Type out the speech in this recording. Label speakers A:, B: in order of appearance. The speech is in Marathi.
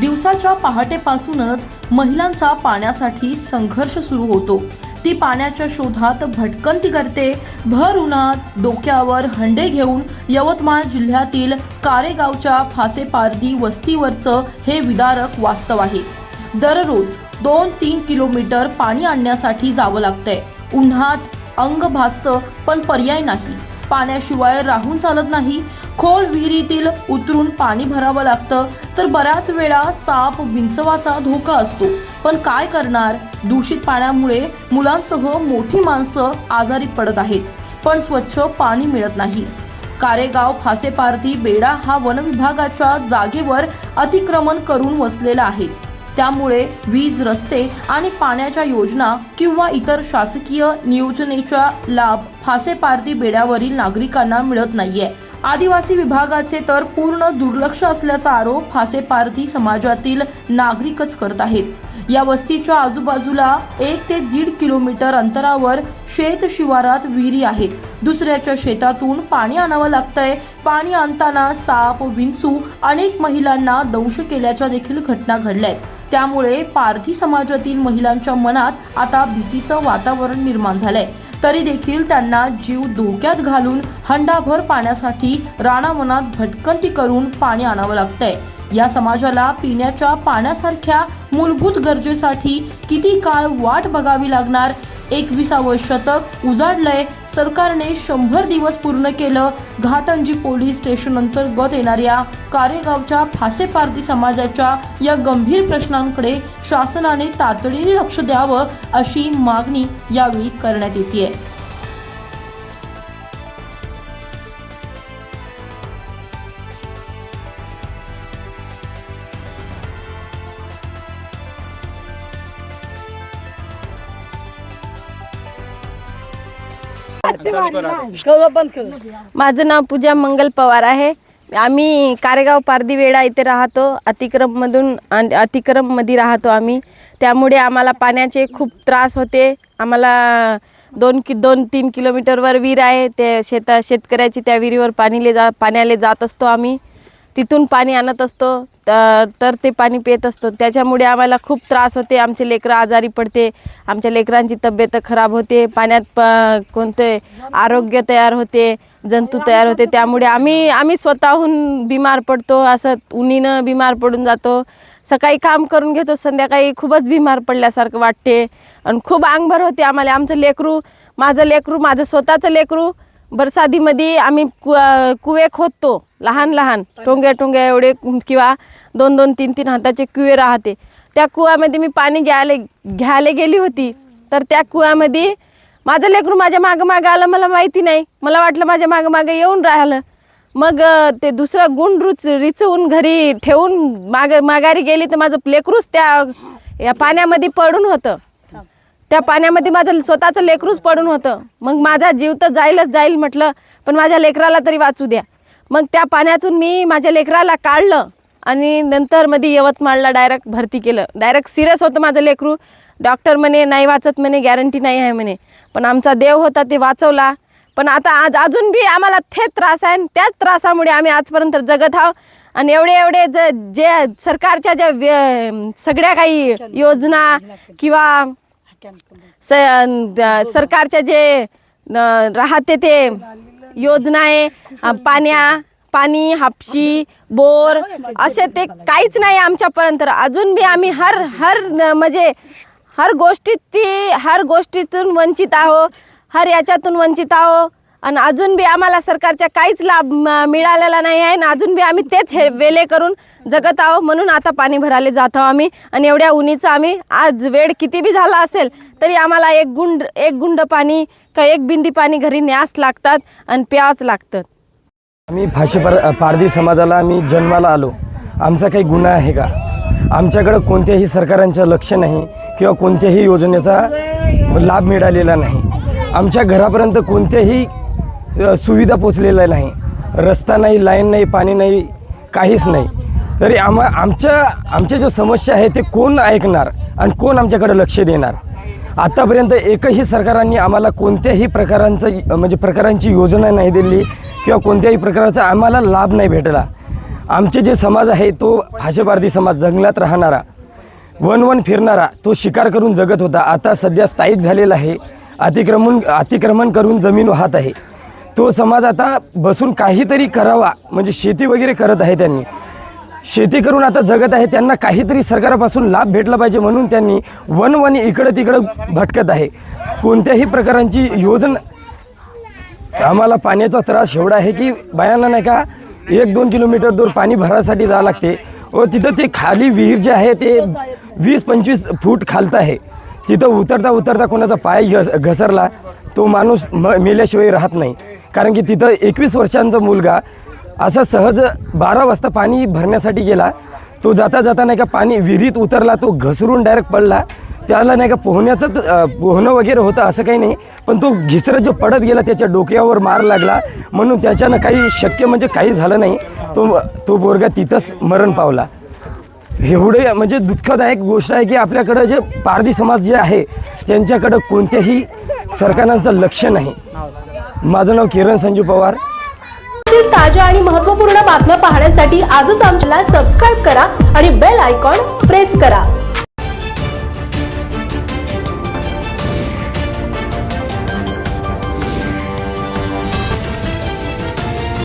A: दिवसाच्या पहाटेपासूनच महिलांचा पाण्यासाठी संघर्ष सुरू होतो. ती पाण्याच्या शोधात भटकंती करते. भर उन्हात डोक्यावर हंडे घेऊन यवतमाळ जिल्ह्यातील कारेगावच्या फासेपारदी वस्तीवरचं हे विदारक वास्तव आहे. दररोज दोन तीन किलोमीटर पाणी आणण्यासाठी जावं लागतंय. उन्हात अंग भाजतं पण पर्याय नाही. पाण्याशिवाय राहून चालत नाही. खोल विहिरीतील उतरून पाणी भरावं लागतं. तर बऱ्याच वेळा साप विंचवाचा धोका असतो. पण काय करणार? दूषित पाण्यामुळे मुलांसह मोठी माणसं आजारी पडत आहेत. पण स्वच्छ पाणी मिळत नाही. कारेगाव फासेपारती बेडा हा वनविभागाच्या जागेवर अतिक्रमण करून वसलेला आहे. त्यामुळे वीज रस्ते आणि पाण्याच्या योजना किंवा इतर शासकीय नियोजनेचा लाभ फासेपारदी बेड्यावरील नागरिकांना मिळत नाहीये. आदिवासी विभागाचे तर पूर्ण दुर्लक्ष असल्याचा आरोप फासेपारधी समाजातील नागरिकच करत आहेत. या वस्तीच्या आजूबाजूला एक ते दीड किलोमीटर अंतरावर शेत शिवारात विहिरी आहेत. दुसऱ्याच्या शेतातून पाणी आणावं लागतंय. पाणी आणताना साप विंचू अनेक महिलांना दंश केल्याच्या देखील घटना घडल्या आहेत त्यामुळे पारधी समाजातील महिलांच्या मनात आता भीतीचं वातावरण निर्माण झालंय. तरी देखील त्यांना जीव धोक्यात घालून हंडाभर पाण्यासाठी राणावनात भटकंती करून पाणी आणावं लागतंय. या समाजाला पिण्याच्या पाण्यासारख्या मूलभूत गरजेसाठी किती काळ वाट बघावी लागणार एकविसावं शतक उजाडलंय. सरकारने शंभर दिवस पूर्ण केलं. घाटंजी पोलीस स्टेशन अंतर्गत येणाऱ्या कारेगावच्या फासेपारती समाजाच्या या गंभीर प्रश्नांकडे शासनाने तातडीने लक्ष द्यावं अशी मागणी यावेळी करण्यात येते
B: माझं नाव पूजा मंगल पवार आहे. आम्ही कारेगाव पारदीवेडा इथे राहतो. अतिक्रममधून अतिक्रममध्ये राहतो आम्ही. त्यामुळे आम्हाला पाण्याचे खूप त्रास होते. आम्हाला दोन कि दोन तीन किलोमीटरवर विहीर आहे. ते शेता शेतकऱ्याची त्या विहिरीवर पाणीले जा पाण्याले जात असतो आम्ही. तिथून पाणी आणत असतो तर तर ते पाणी पित असतो. त्याच्यामुळे आम्हाला खूप त्रास होते. आमचे लेकरं आजारी पडते. आमच्या लेकरांची तब्येत खराब होते. पाण्यात प कोणते आरोग्य तयार होते जंतू तयार होते. त्यामुळे आम्ही आम्ही स्वतःहून बिमार पडतो. असं उन्हीनं बिमार पडून जातो. सकाळी काम करून घेतो. संध्याकाळी खूपच बिमार पडल्यासारखं वाटते. आणि खूप अंगभर होते आम्हाला. आमचं लेकरू माझं लेकरू माझं स्वतःचं लेकरू बरसादीमध्ये आम्ही कु कुवे खोदतो लहान लहान टोंग्या टोंग्या एवढे किंवा दोन दोन तीन तीन हाताचे कुवे राहते. त्या कुवामध्ये मी पाणी घ्यायला घ्यायला गेली होती. तर त्या कुवामध्ये माझं लेकरू माझ्या मागं मागं आलं मला माहिती नाही. मला वाटलं माझ्या मागं मागं येऊन राहिलं. मग ते दुसरं गुण रुच रिचवून घरी ठेवून माग माघारी गेली तर माझं लेकरूच त्या या पाण्यामध्ये पडून होतं. त्या पाण्यामध्ये माझं स्वतःचं लेकरूच पडून होतं. मग माझा जीव तर जाईलच जाईल म्हटलं पण माझ्या लेकराला तरी वाचू द्या. मग त्या पाण्यातून मी माझ्या लेकराला काढलं आणि नंतर मध्ये यवतमाळला डायरेक्ट भरती केलं. डायरेक्ट सिरियस होतं माझं लेकरू. डॉक्टर म्हणे नाही वाचत म्हणे गॅरंटी नाही आहे म्हणे. पण आमचा देव होता ते वाचवला. पण आता आज अजून बी आम्हाला थेच त्रास आहे आणि त्याच त्रासामुळे आम्ही आजपर्यंत जगत आहोत आणि एवढे एवढे ज जे सरकारच्या ज्या व्य- सगळ्या काही योजना किंवा स सरकारच्या जे न, राहते ते योजना आहे पाण्या पाणी हापशी बोर असे ते काहीच नाही आमच्यापर्यंत. अजून बी आम्ही हर हर न, म्हणजे हर गोष्टीत ती हर गोष्टीतून वंचित आहो हर याच्यातून वंचित आहो. आणि अजून बी आम्हाला सरकारच्या काहीच लाभ म- मिळालेला नाही आहे. आणि अजून बी आम्ही तेच हे वेले करून जगत आहो म्हणून आता पाणी भरायला जात आहो आम्ही. आणि एवढ्या उन्हीचं आम्ही आज वेळ किती बी झाला असेल तरी आम्हाला एक गुंड एक गुंड पाणी का एक बिंदी पाणी घरी न्यास लागतात आणि प्यावंच लागतं.
C: आम्ही फाशी पार पारधी समाजाला आम्ही जन्माला आलो. आमचा काही गुन्हा आहे का? आमच्याकडं कोणत्याही सरकारांचं लक्ष नाही किंवा कोणत्याही योजनेचा लाभ मिळालेला नाही. आमच्या घरापर्यंत कोणत्याही सुविधा पोचलेल्या नाही. रस्ता नाही लाईन नाही पाणी नाही काहीच नाही. तरी आम्हा आमच्या आमच्या जो समस्या आहे ते कोण ऐकणार आणि कोण आमच्याकडे लक्ष देणार? आत्तापर्यंत एकही सरकारांनी आम्हाला कोणत्याही प्रकारांचं म्हणजे प्रकारांची योजना नाही दिली किंवा कोणत्याही प्रकारचा आम्हाला लाभ नाही भेटला. आमचे जे समाज आहे तो भाषेपारधी समाज जंगलात राहणारा वन वन फिरणारा तो शिकार करून जगत होता. आता सध्या स्थायिक झालेला आहे. अतिक्रमण अतिक्रमण करून जमीन वाहत आहे. तो समाज आता बसून काहीतरी करावा म्हणजे शेती वगैरे करत आहे त्यांनी. शेती करून आता जगत आहे त्यांना काहीतरी सरकारापासून लाभ भेटला पाहिजे म्हणून त्यांनी वन वन इकडं तिकडं भटकत आहे. कोणत्याही प्रकारांची योजना आम्हाला पाण्याचा त्रास एवढा आहे की बायांना नाही का एक दोन किलोमीटर दूर पाणी भरायसाठी जावं लागते. व तिथं ते खाली विहीर जे आहे ते वीस पंचवीस फूट खालतं आहे. तिथं उतरता उतरता कोणाचा पाय घसरला तो माणूस म मेल्याशिवाय राहत नाही. कारण की तिथं एकवीस वर्षांचा मुलगा असा सहज बारा वाजता पाणी भरण्यासाठी गेला. तो जाता जाता नाही का पाणी विहिरीत उतरला तो घसरून डायरेक्ट पडला. त्याला नाही का पोहण्याचं पोहणं वगैरे होतं असं काही नाही. पण तो घिसरत जो पडत गेला त्याच्या डोक्यावर मार लागला. म्हणून त्याच्यानं काही शक्य म्हणजे काही झालं नाही. तो तो पोरगा तिथंच मरण पावला. एवढे म्हणजे दुःखदायक गोष्ट आहे की आपल्याकडं जे पारधी समाज जे आहे त्यांच्याकडं कोणत्याही सरकारांचं लक्ष नाही. माझं नाव किरण संजू पवार.
D: ताज्या आणि महत्त्वपूर्ण बातम्या पाहण्यासाठी आजच आमच्याला सबस्क्राईब करा आणि बेल आयकॉन प्रेस करा.